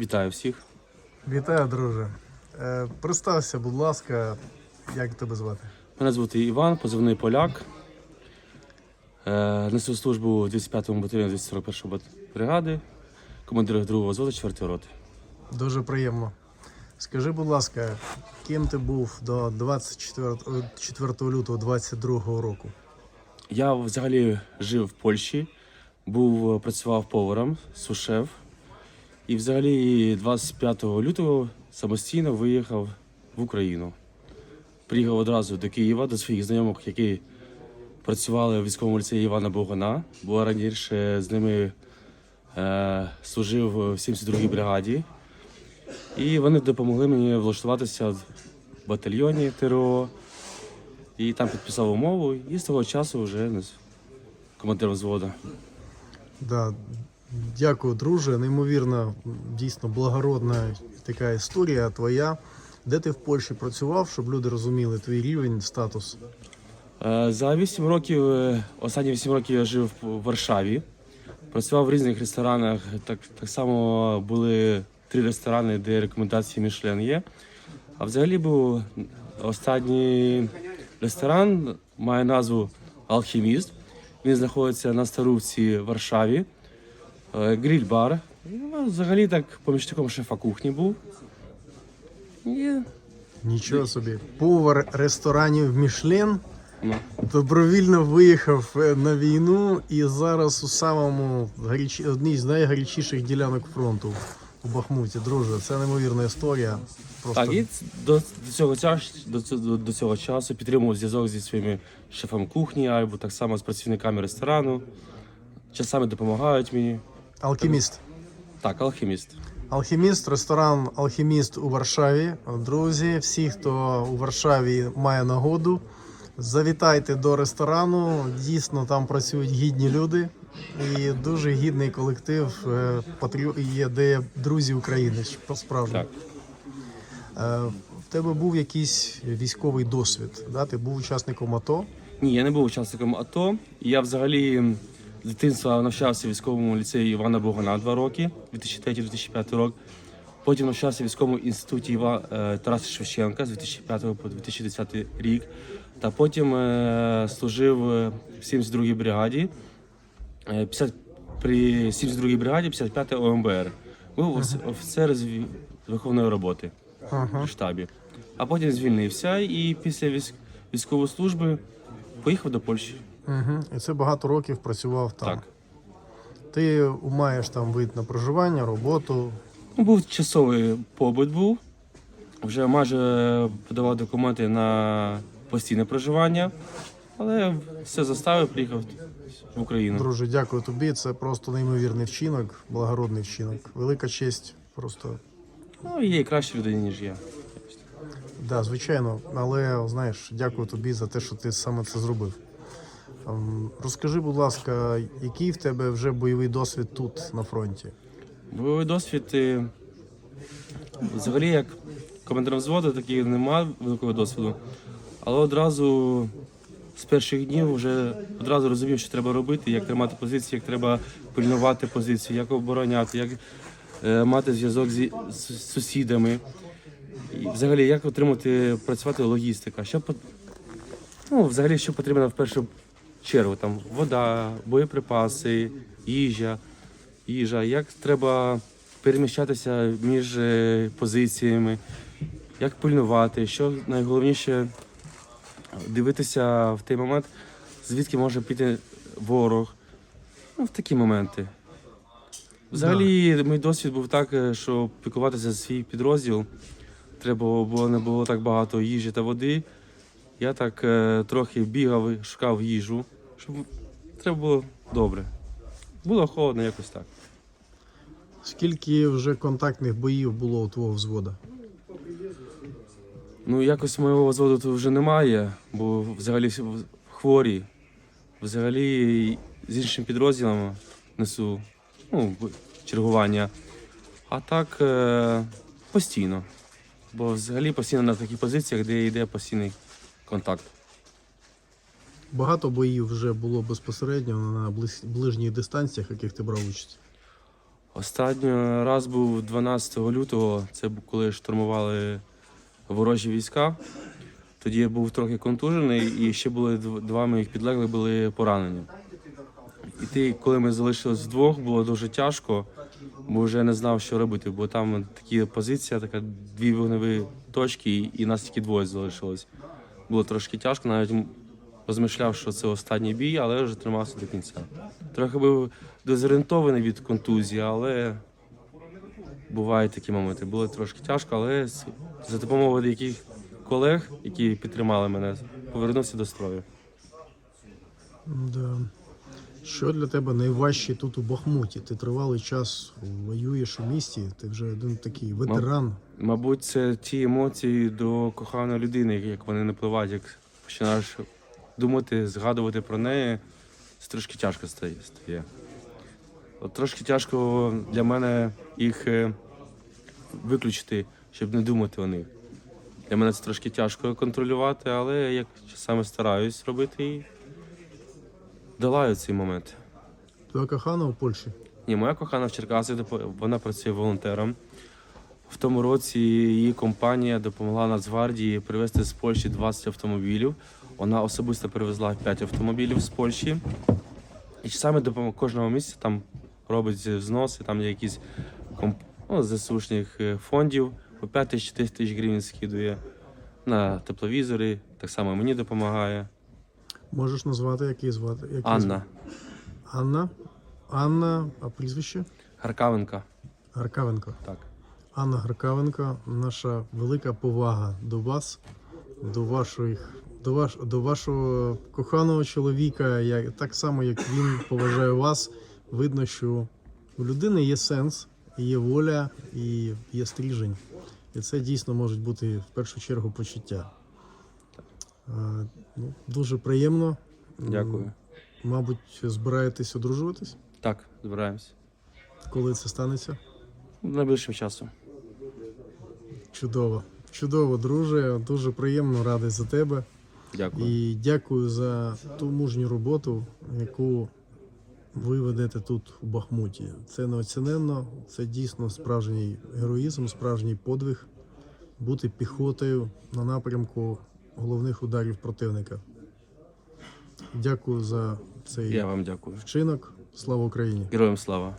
Вітаю всіх. Вітаю, друже. Е, представся, будь ласка, як тебе звати? Мене звати Іван, позивний поляк. Е, несу службу у 205-му батальйоні 241 бат- бригади, командир 2-го взводу 4 роти. Дуже приємно. Скажи, будь ласка, ким ти був до 24, 4 лютого 22 року? Я взагалі жив в Польщі, був, працював поваром, сушеф. І взагалі 25 лютого самостійно виїхав в Україну. Приїхав одразу до Києва, до своїх знайомих, які працювали в військовому ліцеї Івана Богана, бо раніше з ними е, служив в 72-й бригаді. І вони допомогли мені влаштуватися в батальйоні ТРО. І там підписав умову, і з того часу вже командиром взводу. Да, дякую, друже. Неймовірно, дійсно благородна така історія твоя. Де ти в Польщі працював, щоб люди розуміли твій рівень, статус? Е, За 8 років, е, останні 8 років я жив в Варшаві. Працював в різних ресторанах. Так, так само були три ресторани, де рекомендації Мішлен є. А взагалі був останній ресторан, має назву Алхіміст. Він знаходиться на Старувці в Варшаві. Е, Гриль-бар. Ну, Взагалі так помічником шефа кухні був. І, Нічого собі. Повар ресторанів Мішлен ну, добровільно виїхав е, на війну і зараз у самому гарячі, одній з найгарячіших ділянок фронту у Бахмуті. Друже, це неймовірна історія. Просто Так, і ц- до, до, цього часу, до, цього- до, до цього часу підтримував зв'язок зі своїми шефом кухні, або так само з працівниками ресторану. Часами допомагають мені. Алхіміст. Так, алхіміст. Алхіміст, ресторан Алхіміст у Варшаві. Друзі, всі, хто у Варшаві має нагоду, завітайте до ресторану. Дійсно, там працюють гідні люди і дуже гідний колектив. е, Є де друзі України по-справжньому. Так. Е, В тебе був якийсь військовий досвід, да? ти був учасником АТО. Ні, я не був учасником АТО. Я взагалі з дитинства навчався в військовому ліцеї Івана Богана два роки, 2003-2005 рок. Потім навчався в військовому інституті Іва е, Тараса Шевченка з 2005 по 2010 рік. Та потім е, служив е, в 72-й бригаді. Е, 50, при 72-й бригаді 55 ОМБР. Був оф- офіцер з виховної роботи Ага. в штабі. А потім звільнився і після військ- військової служби поїхав до Польщі. Угу. І це багато років працював там. Так. Ти маєш там вид на проживання, роботу. Ну, був часовий побут був. Вже майже подавав документи на постійне проживання, але все заставив, приїхав в Україну. Друже, дякую тобі. Це просто неймовірний вчинок, благородний вчинок. Велика честь. Просто Ну, є і кращі людини, ніж я. да, звичайно. Але знаєш, дякую тобі за те, що ти саме це зробив. Ем, Розкажи, будь ласка, який в тебе вже бойовий досвід тут на фронті? Бойовий досвід. е, Взагалі, як командиром взводу, такий немає великого досвіду. Але одразу з перших днів вже одразу розумів, що треба робити, як тримати позиції, як треба пильнувати позиції, як обороняти, як е, мати зв'язок з сусідами. І взагалі, як отримати, працювати логістика. Що ну, взагалі, що потрібно в першу чергу? Там вода, боєприпаси, їжа їжа, як треба переміщатися між е, позиціями, як пильнувати, що найголовніше дивитися в той момент, звідки може піти ворог. Ну, в такі моменти. Взагалі, мій досвід був так, е, що піклуватися за свій підрозділ. Треба було не було так багато їжі та води. Я так е, трохи бігав, шукав їжу, щоб треба було добре. Було холодно якось так. Скільки вже контактних боїв було у твого взвода? Ну, якось моєго взводу тут вже немає, бо взагалі хворі. Взагалі з іншим підрозділом несу ну, чергування. А так е, постійно. Бо взагалі постійно на таких позиціях, де йде постійний контакт. Багато боїв вже було безпосередньо на ближніх дистанціях, яких ти брав участь. Останній раз був 12 лютого, це коли штурмували ворожі війська. Тоді я був трохи контужений, і ще були дв- два моїх підлеглих були поранені. І ти, коли ми залишились вдвох, було дуже тяжко, бо вже не знав, що робити, бо там такі позиція, така дві вогневі точки, і- нас тільки двоє залишилось. Було трошки тяжко, навіть розмишляв, що це останній бій, але вже тримався до кінця. Трохи був дезорієнтований від контузії, але бувають такі моменти. Було трошки тяжко, але за допомогою деяких колег, які підтримали мене, повернувся до строю. Да. Що для тебе найважче тут у Бахмуті? Ти тривалий час воюєш у місті, ти вже один такий ветеран. Мабуть, це ті емоції до коханої людини, як вони напливають, як починаєш думати, згадувати про неї, це трошки тяжко стає. стає. От трошки тяжко для мене їх е, виключити, щоб не думати о них. Для мене це трошки тяжко контролювати, але я як саме стараюсь робити і долаю цей момент. Твоя кохана у Польщі. Ні, моя кохана в Черкасах, вона працює волонтером. В тому році її компанія допомогла Нацгвардії привезти з Польщі 20 автомобілів. Вона особисто привезла 5 автомобілів з Польщі. І саме допомог кожного місяця там робить взноси, там є якісь комп... ну, ЗСУшних е, фондів. По 5 тисяч 10 тисяч гривень скидує на тепловізори. Так само мені допомагає. Можеш назвати, який звати? Який Анна? Анна. Анна, а прізвище? Гаркавенка. Гаркавенко. Так. Анна Гаркавенко, наша велика повага до вас, до ваших, до ваш, до вашого коханого чоловіка, як, так само, як він поважає вас. Видно, що у людини є сенс, є воля і є стріжень. І це дійсно можуть бути в першу чергу почуття. Ну, дуже приємно. Дякую. Мабуть, збираєтесь одружуватись, Так, збираємось. коли це станеться? Найближчим часом. Чудово. Чудово, друже. Дуже приємно радий за тебе. Дякую. І дякую за ту мужню роботу, яку ви ведете тут у Бахмуті. Це неоціненно, це дійсно справжній героїзм, справжній подвиг бути піхотою на напрямку головних ударів противника. Дякую за цей Я вам дякую. вчинок. Слава Україні! Героям слава.